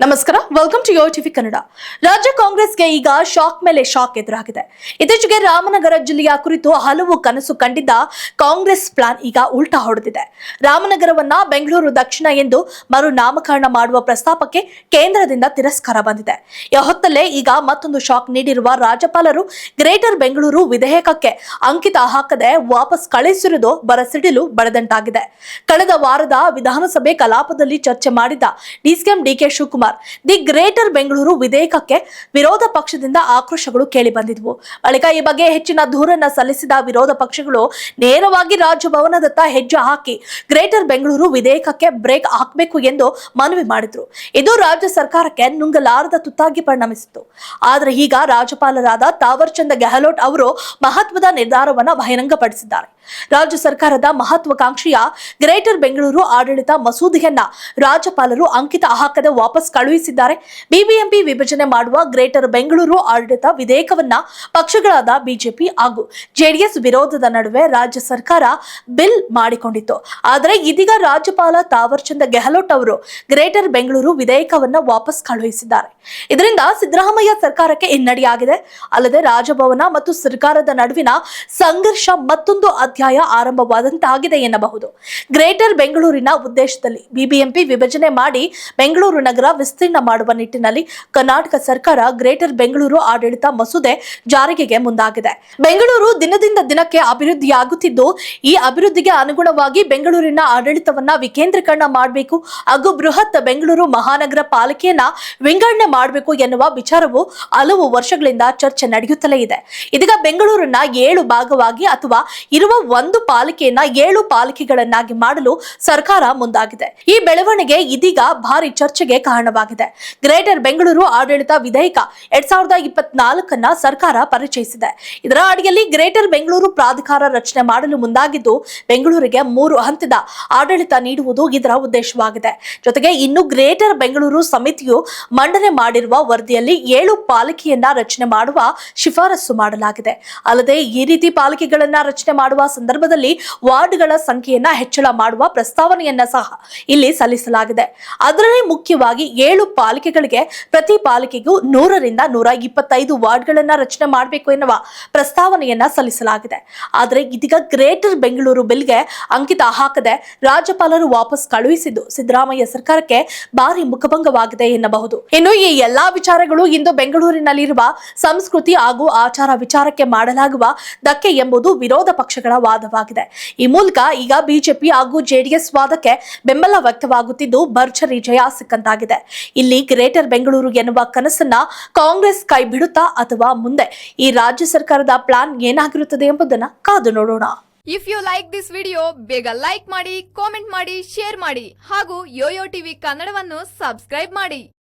ನಮಸ್ಕಾರ welcome to Yo TV Kannada ರಾಜ್ಯ ಕಾಂಗ್ರೆಸ್ಗೆ ಈಗ ಶಾಕ್ ಮೇಲೆ ಶಾಕ್ ಎದುರಾಗಿದೆ. ಇತ್ತೀಚೆಗೆ ರಾಮನಗರ ಜಿಲ್ಲೆಯ ಕುರಿತು ಹಲವು ಕನಸು ಕಂಡಿದ್ದ ಕಾಂಗ್ರೆಸ್ ಪ್ಲಾನ್ ಈಗ ಉಲ್ಟಾ ಹೊಡೆದಿದೆ. ರಾಮನಗರವನ್ನ ಬೆಂಗಳೂರು ದಕ್ಷಿಣ ಎಂದು ಮರು ನಾಮಕರಣ ಮಾಡುವ ಪ್ರಸ್ತಾಪಕ್ಕೆ ಕೇಂದ್ರದಿಂದ ತಿರಸ್ಕಾರ ಬಂದಿದೆ. ಈ ಹೊತ್ತಲ್ಲೇ ಈಗ ಮತ್ತೊಂದು ಶಾಕ್ ನೀಡಿರುವ ರಾಜ್ಯಪಾಲರು ಗ್ರೇಟರ್ ಬೆಂಗಳೂರು ವಿಧೇಯಕಕ್ಕೆ ಅಂಕಿತ ಹಾಕದೆ ವಾಪಸ್ ಕಳಿಸಿರುವುದು ಬರಸಿಡಿಲು ಬಡದಂಟಾಗಿದೆ ಕಳೆದ ವಾರದ ವಿಧಾನಸಭೆ ಕಲಾಪದಲ್ಲಿ ಚರ್ಚೆ ಮಾಡಿದ DCM DK Shivakumar the greater Bengaluru ವಿಧೇಯಕಕ್ಕೆ ವಿರೋಧ ಪಕ್ಷದಿಂದ ಆಕ್ರೋಶಗಳು ಕೇಳಿ ಬಂದಿದ್ವು. ಬಳಿಕ ಈ ಬಗ್ಗೆ ಹೆಚ್ಚಿನ ದೂರನ್ನ ಸಲ್ಲಿಸಿದ ವಿರೋಧ ಪಕ್ಷಗಳು ನೇರವಾಗಿ ರಾಜಭವನದತ್ತ ಹೆಜ್ಜೆ ಹಾಕಿ ಗ್ರೇಟರ್ ಬೆಂಗಳೂರು ವಿಧೇಯಕಕ್ಕೆ ಬ್ರೇಕ್ ಹಾಕಬೇಕು ಎಂದು ಮನವಿ ಮಾಡಿದ್ರು. ಇದು ರಾಜ್ಯ ಸರ್ಕಾರಕ್ಕೆ ನುಂಗಲಾರದ ತುತ್ತಾಗಿ ಪರಿಣಮಿಸಿತು ಆದ್ರೆ ಈಗ ರಾಜ್ಯಪಾಲರಾದ ತಾವರ್ ಚಂದ್ ಗೆಹ್ಲೋಟ್ ಅವರು ಮಹತ್ವದ ನಿರ್ಧಾರವನ್ನ ಬಹಿರಂಗಪಡಿಸಿದ್ದಾರೆ. ರಾಜ್ಯ ಸರ್ಕಾರದ ಮಹತ್ವಾಕಾಂಕ್ಷೆಯ ಗ್ರೇಟರ್ ಬೆಂಗಳೂರು ಆಡಳಿತ ಮಸೂದೆಯನ್ನ ರಾಜ್ಯಪಾಲರು ಅಂಕಿತ ಹಾಕದೆ ವಾಪಸ್ ಕಳುಹಿಸಿದ್ದಾರೆ. ಬಿಬಿಎಂಪಿ ವಿಭಜನೆ ಮಾಡುವ ಗ್ರೇಟರ್ ಬೆಂಗಳೂರು ಆಡಳಿತ ವಿಧೇಯಕವನ್ನ ಪಕ್ಷಗಳಾದ ಬಿಜೆಪಿ ಹಾಗೂ ಜೆಡಿಎಸ್ ವಿರೋಧದ ನಡುವೆ ರಾಜ್ಯ ಸರ್ಕಾರ ಬಿಲ್ ಮಾಡಿಕೊಂಡಿತ್ತು. ಆದರೆ ಇದೀಗ ರಾಜ್ಯಪಾಲ ತಾವರ್ ಚಂದ್ ಗೆಹ್ಲೋಟ್ ಅವರು ಗ್ರೇಟರ್ ಬೆಂಗಳೂರು ವಿಧೇಯಕವನ್ನ ವಾಪಸ್ ಕಳುಹಿಸಿದ್ದಾರೆ. ಇದರಿಂದ ಸಿದ್ದರಾಮಯ್ಯ ಸರ್ಕಾರಕ್ಕೆ ಹಿನ್ನಡೆಯಾಗಿದೆ. ಅಲ್ಲದೆ ರಾಜಭವನ ಮತ್ತು ಸರ್ಕಾರದ ನಡುವಿನ ಸಂಘರ್ಷ ಮತ್ತೊಂದು ಅಧ್ಯಾಯ ಆರಂಭವಾದಂತಾಗಿದೆ ಎನ್ನಬಹುದು. ಗ್ರೇಟರ್ ಬೆಂಗಳೂರಿನ ಉದ್ದೇಶದಲ್ಲಿ ಬಿಬಿಎಂಪಿ ವಿಭಜನೆ ಮಾಡಿ ಬೆಂಗಳೂರು ನಗರ ವಿಸ್ತೀರ್ಣ ಮಾಡುವ ನಿಟ್ಟಿನಲ್ಲಿ ಕರ್ನಾಟಕ ಸರ್ಕಾರ ಗ್ರೇಟರ್ ಬೆಂಗಳೂರು ಆಡಳಿತ ಮಸೂದೆ ಜಾರಿಗೆ ಮುಂದಾಗಿದೆ. ಬೆಂಗಳೂರು ದಿನದಿಂದ ದಿನಕ್ಕೆ ಅಭಿವೃದ್ಧಿಯಾಗುತ್ತಿದ್ದು, ಈ ಅಭಿವೃದ್ಧಿಗೆ ಅನುಗುಣವಾಗಿ ಬೆಂಗಳೂರಿನ ಆಡಳಿತವನ್ನ ವಿಕೇಂದ್ರೀಕರಣ ಮಾಡಬೇಕು, ಹಾಗೂ ಬೃಹತ್ ಬೆಂಗಳೂರು ಮಹಾನಗರ ಪಾಲಿಕೆಯನ್ನ ವಿಂಗಡಣೆ ಮಾಡಬೇಕು ಎನ್ನುವ ವಿಚಾರವು ಹಲವು ವರ್ಷಗಳಿಂದ ಚರ್ಚೆ ನಡೆಯುತ್ತಲೇ ಇದೆ. ಇದೀಗ ಬೆಂಗಳೂರನ್ನ ಏಳು ಭಾಗವಾಗಿ ಅಥವಾ ಇರುವ ಒಂದು ಪಾಲಿಕೆಯನ್ನ ಏಳು ಪಾಲಿಕೆಗಳನ್ನಾಗಿ ಮಾಡಲು ಸರ್ಕಾರ ಮುಂದಾಗಿದೆ. ಈ ಬೆಳವಣಿಗೆ ಇದೀಗ ಭಾರಿ ಚರ್ಚೆಗೆ ಕಾರಣವಾಗಿದೆ. ಗ್ರೇಟರ್ ಬೆಂಗಳೂರು ಆಡಳಿತ ವಿಧೇಯಕ ಎರಡ್ ಸಾವಿರದ ಇಪ್ಪತ್ನಾಲ್ಕನ್ನ ಸರ್ಕಾರ ಪರಿಚಯಿಸಿದೆ. ಇದರ ಅಡಿಯಲ್ಲಿ ಗ್ರೇಟರ್ ಬೆಂಗಳೂರು ಪ್ರಾಧಿಕಾರ ರಚನೆ ಮಾಡಲು ಮುಂದಾಗಿದ್ದು, ಬೆಂಗಳೂರಿಗೆ ಮೂರು ಹಂತದ ಆಡಳಿತ ನೀಡುವುದು ಇದರ ಉದ್ದೇಶವಾಗಿದೆ. ಜೊತೆಗೆ ಇನ್ನು ಗ್ರೇಟರ್ ಬೆಂಗಳೂರು ಸಮಿತಿಯು ಮಂಡನೆ ಮಾಡಿರುವ ವರದಿಯಲ್ಲಿ ಏಳು ಪಾಲಿಕೆಯನ್ನ ರಚನೆ ಮಾಡುವ ಶಿಫಾರಸು ಮಾಡಲಾಗಿದೆ. ಅಲ್ಲದೆ ಈ ರೀತಿ ಪಾಲಿಕೆಗಳನ್ನ ರಚನೆ ಮಾಡುವ ಸಂದರ್ಭದಲ್ಲಿ ವಾರ್ಡ್ಗಳ ಸಂಖ್ಯೆಯನ್ನ ಹೆಚ್ಚಳ ಮಾಡುವ ಪ್ರಸ್ತಾವನೆಯನ್ನ ಸಹ ಇಲ್ಲಿ ಸಲ್ಲಿಸಲಾಗಿದೆ. ಅದರಲ್ಲಿ ಮುಖ್ಯವಾಗಿ ಏಳು ಪಾಲಿಕೆಗಳಿಗೆ ಪ್ರತಿ ಪಾಲಿಕೆಗೂ ನೂರರಿಂದ ನೂರ ಇಪ್ಪತ್ತೈದು ವಾರ್ಡ್ಗಳನ್ನ ರಚನೆ ಮಾಡಬೇಕು ಎನ್ನುವ ಪ್ರಸ್ತಾವನೆಯನ್ನ ಸಲ್ಲಿಸಲಾಗಿದೆ. ಆದರೆ ಇದೀಗ ಗ್ರೇಟರ್ ಬೆಂಗಳೂರು ಬಿಲ್ಗೆ ಅಂಕಿತ ಹಾಕದೆ ರಾಜ್ಯಪಾಲರು ವಾಪಸ್ ಕಳುಹಿಸಿದ್ದು ಸಿದ್ದರಾಮಯ್ಯ ಸರ್ಕಾರಕ್ಕೆ ಭಾರಿ ಮುಖಭಂಗವಾಗಿದೆ ಎನ್ನಬಹುದು. ಇನ್ನು ಈ ಎಲ್ಲಾ ವಿಚಾರಗಳು ಇಂದು ಬೆಂಗಳೂರಿನಲ್ಲಿರುವ ಸಂಸ್ಕೃತಿ ಹಾಗೂ ಆಚಾರ ವಿಚಾರಕ್ಕೆ ಮಾಡಲಾಗುವ ಧಕ್ಕೆ ಎಂಬುದು ವಿರೋಧ ಪಕ್ಷಗಳ ವಾದವಾಗಿದೆ. ಈ ಮೂಲಕ ಈಗ ಬಿಜೆಪಿ ಹಾಗೂ ಜೆಡಿಎಸ್ ವಾದಕ್ಕೆ ಬೆಂಬಲ ವ್ಯಕ್ತವಾಗುತ್ತಿದ್ದು ಭರ್ಜರಿ ಜಯ ಸಿಕ್ಕಂತಾಗಿದೆ. ಇಲ್ಲಿ ಗ್ರೇಟರ್ ಬೆಂಗಳೂರು ಎನ್ನುವ ಕನಸನ್ನ ಕಾಂಗ್ರೆಸ್ ಕೈ ಬಿಡುತ್ತಾ ಅಥವಾ ಮುಂದೆ? ಈ ರಾಜ್ಯ ಸರ್ಕಾರದ ಪ್ಲಾನ್ ಏನಾಗಿರುತ್ತದೆ ಎಂಬುದನ್ನ ಕಾದು ನೋಡೋಣ. If you like this video ಬೇಗ ಲೈಕ್ ಮಾಡಿ ಕಾಮೆಂಟ್ ಮಾಡಿ ಶೇರ್ ಮಾಡಿ ಹಾಗೂ ಯೋಯೋ ಟಿವಿ ಕನ್ನಡವನ್ನು ಸಬ್ಸ್ಕ್ರೈಬ್ ಮಾಡಿ.